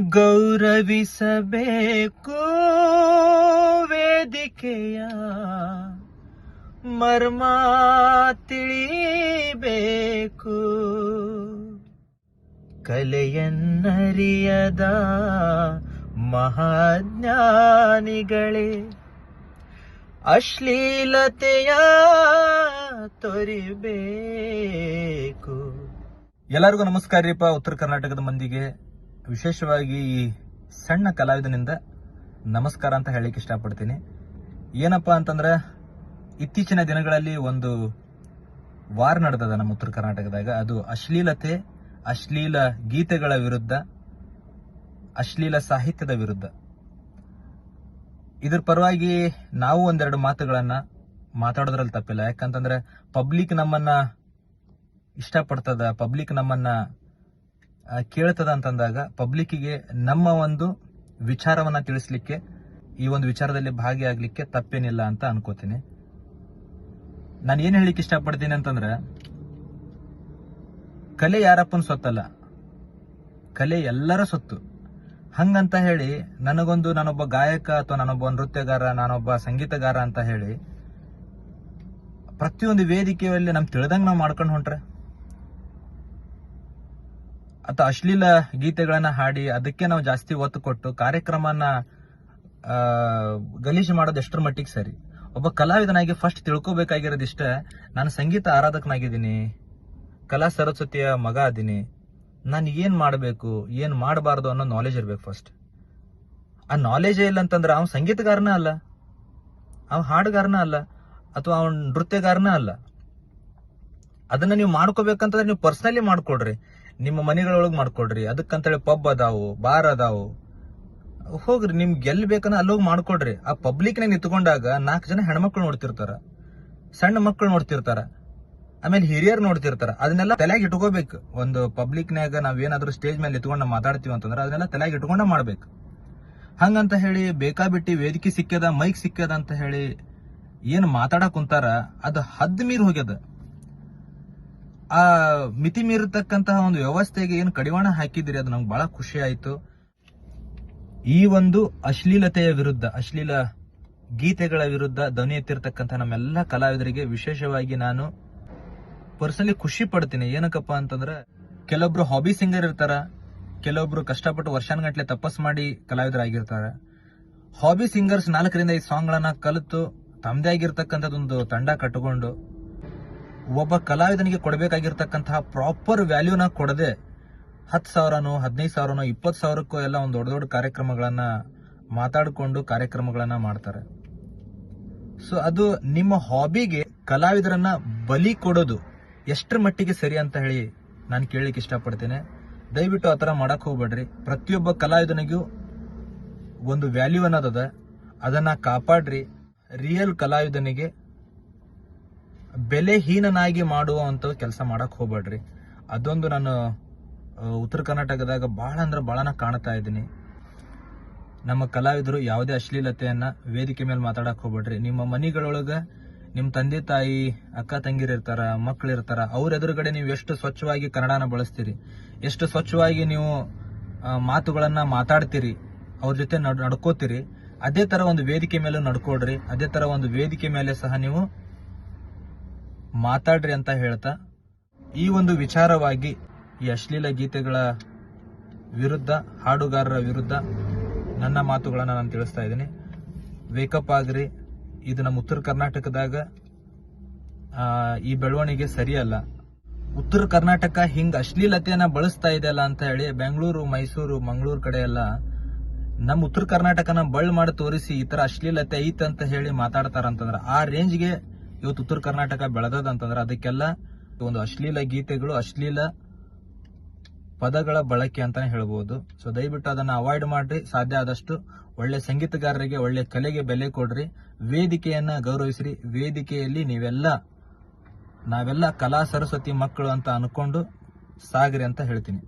ಗೌರವಿಸಬೇಕು ವೇದಿಕೆಯ ಮರ್ಮ ತಿಳಿಬೇಕು. ಕಲೆಯನ್ನರಿಯದ ಮಹಾಜ್ಞಾನಿಗಳೇ ಅಶ್ಲೀಲತೆಯ ತೊರಿಬೇಕು. ಎಲ್ಲರಿಗೂ ನಮಸ್ಕಾರ ರೀಪ ಉತ್ತರ ಕರ್ನಾಟಕದ ಮಂದಿಗೆ ವಿಶೇಷವಾಗಿ ಈ ಸಣ್ಣ ಕಲಾವಿದನಿಂದ ನಮಸ್ಕಾರ ಅಂತ ಹೇಳಲಿಕ್ಕೆ ಇಷ್ಟಪಡ್ತೀನಿ. ಏನಪ್ಪ ಅಂತಂದ್ರೆ, ಇತ್ತೀಚಿನ ದಿನಗಳಲ್ಲಿ ಒಂದು ವಾರ್ ನಡೆದದ ನಮ್ಮ ಉತ್ತರ ಕರ್ನಾಟಕದಾಗ. ಅದು ಅಶ್ಲೀಲತೆ, ಅಶ್ಲೀಲ ಗೀತೆಗಳ ವಿರುದ್ಧ, ಅಶ್ಲೀಲ ಸಾಹಿತ್ಯದ ವಿರುದ್ಧ. ಇದ್ರ ಪರವಾಗಿ ನಾವು ಒಂದೆರಡು ಮಾತುಗಳನ್ನ ಮಾತಾಡೋದ್ರಲ್ಲಿ ತಪ್ಪಿಲ್ಲ. ಯಾಕಂತಂದ್ರೆ ಪಬ್ಲಿಕ್ ನಮ್ಮನ್ನ ಇಷ್ಟಪಡ್ತದ ಪಬ್ಲಿಕ್ ನಮ್ಮನ್ನ ಕೇಳ್ತದ ಅಂತಂದಾಗ ಪಬ್ಲಿಕ್ಕಿಗೆ ನಮ್ಮ ಒಂದು ವಿಚಾರವನ್ನ ತಿಳಿಸ್ಲಿಕ್ಕೆ ಈ ಒಂದು ವಿಚಾರದಲ್ಲಿ ಭಾಗಿಯಾಗಲಿಕ್ಕೆ ತಪ್ಪೇನಿಲ್ಲ ಅಂತ ಅನ್ಕೋತೀನಿ. ನಾನು ಏನ್ ಹೇಳಿಕ್ಕೆ ಇಷ್ಟಪಡ್ತೀನಿ ಅಂತಂದ್ರೆ, ಕಲೆ ಯಾರಪ್ಪನ ಸೊತ್ತಲ್ಲ. ಕಲೆ ಎಲ್ಲರ ಸೊತ್ತು. ಹಂಗಂತ ಹೇಳಿ ನನಗೊಂದು ನಾನೊಬ್ಬ ಗಾಯಕ ಅಥವಾ ನಾನೊಬ್ಬ ನೃತ್ಯಗಾರ, ನಾನೊಬ್ಬ ಸಂಗೀತಗಾರ ಅಂತ ಹೇಳಿ ಪ್ರತಿಯೊಂದು ವೇದಿಕೆಯಲ್ಲಿ ನಮ್ ತಿಳಿದಂಗ ನಾವು ಮಾಡ್ಕೊಂಡು ಹೊಂಟ್ರೆ ಅಥವಾ ಅಶ್ಲೀಲ ಗೀತೆಗಳನ್ನ ಹಾಡಿ ಅದಕ್ಕೆ ನಾವು ಜಾಸ್ತಿ ಒತ್ತು ಕೊಟ್ಟು ಕಾರ್ಯಕ್ರಮನ ಗಲೀಜು ಮಾಡೋದು ಎಷ್ಟರ ಮಟ್ಟಿಗೆ ಸರಿ. ಒಬ್ಬ ಕಲಾವಿದನಾಗಿ ಫಸ್ಟ್ ತಿಳ್ಕೊಬೇಕಾಗಿರೋದಿಷ್ಟ, ನಾನು ಸಂಗೀತ ಆರಾಧಕನಾಗಿದ್ದೀನಿ, ಕಲಾ ಸರಸ್ವತಿಯ ಮಗ ಅದೀನಿ, ನಾನು ಏನು ಮಾಡಬೇಕು, ಏನು ಮಾಡಬಾರ್ದು ಅನ್ನೋ ನಾಲೆಜ್ ಇರಬೇಕು ಫಸ್ಟ್ ಆ ನಾಲೆಜೇ ಇಲ್ಲ ಅಂತಂದ್ರೆ ಅವ್ನು ಸಂಗೀತಗಾರನ ಅಲ್ಲ ಅವ ಹಾಡುಗಾರನ ಅಲ್ಲ, ಅಥವಾ ಅವನ್ ನೃತ್ಯಗಾರನ ಅಲ್ಲ. ಅದನ್ನ ನೀವು ಮಾಡ್ಕೋಬೇಕಂತಂದ್ರೆ ನೀವು ಪರ್ಸನಲಿ ಮಾಡ್ಕೊಡ್ರಿ. ನಿಮ್ಮ ಮನೆಗಳೊಳಗೆ ಮಾಡ್ಕೊಡ್ರಿ. ಅದಕ್ಕಂತೇಳಿ ಪಬ್ ಅದಾವು ಬಾರ್ ಅದಾವು. ಹೋಗ್ರಿ, ನಿಮ್ಗೆ ಎಲ್ಲಿ ಬೇಕನ್ನ ಅಲ್ಲೋಗಿ ಮಾಡ್ಕೊಡ್ರಿ. ಆ ಪಬ್ಲಿಕ್ನಾಗ ನಿಂತ್ಕೊಂಡಾಗ ನಾಲ್ಕು ಜನ ಹೆಣ್ಮಕ್ಳು ನೋಡ್ತಿರ್ತಾರ, ಸಣ್ಣ ಮಕ್ಕಳು ನೋಡ್ತಿರ್ತಾರ, ಆಮೇಲೆ ಹಿರಿಯರು ನೋಡ್ತಿರ್ತಾರ. ಅದನ್ನೆಲ್ಲ ತಲೆಗೆ ಇಟ್ಕೋಬೇಕು. ಒಂದು ಪಬ್ಲಿಕ್ನಾಗ ನಾವೇನಾದ್ರೂ ಸ್ಟೇಜ್ ಮೇಲೆ ನಿಂತ್ಕೊಂಡು ಮಾತಾಡ್ತೀವಿ ಅಂತಂದ್ರೆ ಅದನ್ನೆಲ್ಲ ತಲೆಗೆ ಇಟ್ಕೊಂಡ ಮಾಡ್ಬೇಕು. ಹಂಗಂತ ಹೇಳಿ ಬೇಕಾಬಿಟ್ಟಿ ವೇದಿಕೆ ಸಿಕ್ಕ್ಯದ, ಮೈಕ್ ಸಿಕ್ಕ್ಯದ ಅಂತ ಹೇಳಿ ಏನು ಮಾತಾಡಕ್ ಕುಂತಾರ, ಅದು ಹದ್ ಮೀರಿ ಹೋಗ್ಯದ. ಆ ಮಿತಿ ಮೀರತಕ್ಕಂತಹ ಒಂದು ವ್ಯವಸ್ಥೆಗೆ ಏನು ಕಡಿವಾಣ ಹಾಕಿದಿರಿ ಅದು ನಂಗೆ ಬಹಳ ಖುಷಿ ಆಯ್ತು. ಈ ಒಂದು ಅಶ್ಲೀಲತೆಯ ವಿರುದ್ಧ, ಅಶ್ಲೀಲ ಗೀತೆಗಳ ವಿರುದ್ಧ ಧ್ವನಿ ಎತ್ತಿರ್ತಕ್ಕಂಥ ನಮ್ಮೆಲ್ಲ ಕಲಾವಿದರಿಗೆ ವಿಶೇಷವಾಗಿ ನಾನು ಪರ್ಸನಲಿ ಖುಷಿ ಪಡ್ತೀನಿ. ಏನಕ್ಕಪ್ಪ ಅಂತಂದ್ರೆ, ಕೆಲವೊಬ್ರು ಹಾಬಿ ಸಿಂಗರ್ ಇರ್ತಾರ, ಕೆಲವೊಬ್ರು ಕಷ್ಟಪಟ್ಟು ವರ್ಷಾನ್ಗಟ್ಲೆ ತಪಸ್ ಮಾಡಿ ಕಲಾವಿದರಾಗಿರ್ತಾರೆ. ಹಾಬಿ ಸಿಂಗರ್ಸ್ ನಾಲ್ಕರಿಂದ ಐದು ಸಾಂಗ್ಗಳನ್ನ ಕಲಿತು ತಮ್ಮದೇ ಆಗಿರ್ತಕ್ಕಂಥದ್ದೊಂದು ತಂಡ ಕಟ್ಟಿಕೊಂಡು ಒಬ್ಬ ಕಲಾವಿದನಿಗೆ ಕೊಡಬೇಕಾಗಿರ್ತಕ್ಕಂತಹ ಪ್ರಾಪರ್ ವ್ಯಾಲ್ಯೂನ ಕೊಡದೆ ಹತ್ತು ಸಾವಿರನೋ, ಹದಿನೈದು ಸಾವಿರನೋ, ಇಪ್ಪತ್ತು ಸಾವಿರಕ್ಕೂ ಎಲ್ಲ ಒಂದು ದೊಡ್ಡ ದೊಡ್ಡ ಕಾರ್ಯಕ್ರಮಗಳನ್ನ ಮಾತಾಡಿಕೊಂಡು ಕಾರ್ಯಕ್ರಮಗಳನ್ನ ಮಾಡ್ತಾರೆ. ಸೊ ಅದು ನಿಮ್ಮ ಹಾಬಿಗೆ ಕಲಾವಿದರನ್ನ ಬಲಿ ಕೊಡೋದು ಎಷ್ಟರ ಮಟ್ಟಿಗೆ ಸರಿ ಅಂತ ಹೇಳಿ ನಾನು ಕೇಳಲಿಕ್ಕೆ ಇಷ್ಟಪಡ್ತೇನೆ. ದಯವಿಟ್ಟು ಆ ಥರ ಮಾಡಕ್ಕೆ ಹೋಗ್ಬೇಡ್ರಿ. ಪ್ರತಿಯೊಬ್ಬ ಕಲಾವಿದನಿಗೂ ಒಂದು ವ್ಯಾಲ್ಯೂ ಅನ್ನೋದದ ಅದನ್ನ ಕಾಪಾಡ್ರಿ. ರಿಯಲ್ ಕಲಾವಿದನಿಗೆ ಬೆಲೆಹೀನನಾಗಿ ಮಾಡುವಂತ ಕೆಲಸ ಮಾಡಕ್ ಹೋಗ್ಬೇಡ್ರಿ. ಅದೊಂದು ನಾನು ಉತ್ತರ ಕರ್ನಾಟಕದಾಗ ಭಾಳ ಅಂದ್ರೆ ಬಹಳನ ಕಾಣ್ತಾ ಇದ್ದೀನಿ. ನಮ್ಮ ಕಲಾವಿದರು ಯಾವುದೇ ಅಶ್ಲೀಲತೆಯನ್ನು ವೇದಿಕೆ ಮೇಲೆ ಮಾತಾಡಕ್ಕೆ ಹೋಗ್ಬೇಡ್ರಿ. ನಿಮ್ಮ ಮನೆಗಳೊಳಗೆ ನಿಮ್ಮ ತಂದೆ ತಾಯಿ, ಅಕ್ಕ ತಂಗಿರಿರ್ತಾರ ಮಕ್ಕಳಿರ್ತಾರ ಅವ್ರ ಎದುರುಗಡೆ ನೀವು ಎಷ್ಟು ಸ್ವಚ್ಛವಾಗಿ ಕನ್ನಡನ ಬಳಸ್ತೀರಿ? ಎಷ್ಟು ಸ್ವಚ್ಛವಾಗಿ ನೀವು ಮಾತುಗಳನ್ನು ಮಾತಾಡ್ತೀರಿ? ಅವ್ರ ಜೊತೆ ನಡ್, ನಡ್ಕೋತೀರಿ? ಅದೇ ತರ ಒಂದು ವೇದಿಕೆ ಮೇಲೂ ನಡ್ಕೊಡ್ರಿ ಅದೇ ತರ ಒಂದು ವೇದಿಕೆ ಮೇಲೆ ಸಹ ನೀವು ಮಾತಾಡ್ರಿ ಅಂತ ಹೇಳ್ತಾ, ಈ ಒಂದು ವಿಚಾರವಾಗಿ ಈ ಅಶ್ಲೀಲ ಗೀತೆಗಳ ವಿರುದ್ಧ, ಹಾಡುಗಾರರ ವಿರುದ್ಧ ನನ್ನ ಮಾತುಗಳನ್ನು ನಾನು ತಿಳಿಸ್ತಾ ಇದ್ದೀನಿ. ವೇಕಪ್ ಆಗ್ರಿ. ಇದು ನಮ್ಮ ಉತ್ತರ ಕರ್ನಾಟಕದಾಗ ಈ ಬೆಳವಣಿಗೆ ಸರಿಯಲ್ಲ. ಉತ್ತರ ಕರ್ನಾಟಕ ಹಿಂಗ್ ಅಶ್ಲೀಲತೆಯನ್ನ ಬಳಸ್ತಾ ಇದೆಯಲ್ಲ ಅಂತ ಹೇಳಿ ಬೆಂಗಳೂರು, ಮೈಸೂರು, ಮಂಗಳೂರು ಕಡೆ ಎಲ್ಲ ನಮ್ಮ ಉತ್ತರ ಕರ್ನಾಟಕನ ಬಳ್ಳ ಮಾಡಿ ತೋರಿಸಿ ಈ ತರ ಅಶ್ಲೀಲತೆ ಐತ್ ಅಂತ ಹೇಳಿ ಮಾತಾಡ್ತಾರೆ ಅಂತಂದ್ರ ಆ ರೇಂಜ್ಗೆ ಇವತ್ತು ಉತ್ತರ ಕರ್ನಾಟಕ ಬೆಳೆದದ ಅಂತಂದ್ರ ಅದಕ್ಕೆಲ್ಲ ಒಂದು ಅಶ್ಲೀಲ ಗೀತೆಗಳು, ಅಶ್ಲೀಲ ಪದಗಳ ಬಳಕೆ ಅಂತಾನೆ ಹೇಳ್ಬೋದು. ಸೊ ದಯವಿಟ್ಟು ಅದನ್ನ ಅವಾಯ್ಡ್ ಮಾಡ್ರಿ. ಸಾಧ್ಯ ಆದಷ್ಟು ಒಳ್ಳೆ ಸಂಗೀತಗಾರರಿಗೆ, ಒಳ್ಳೆ ಕಲೆಗೆ ಬೆಲೆ ಕೊಡ್ರಿ. ವೇದಿಕೆಯನ್ನ ಗೌರವಿಸ್ರಿ. ವೇದಿಕೆಯಲ್ಲಿ ನೀವೆಲ್ಲ, ನಾವೆಲ್ಲ ಕಲಾ ಸರಸ್ವತಿ ಮಕ್ಕಳು ಅಂತ ಅನ್ಕೊಂಡು ಸಾಗ್ರಿ ಅಂತ ಹೇಳ್ತೀನಿ.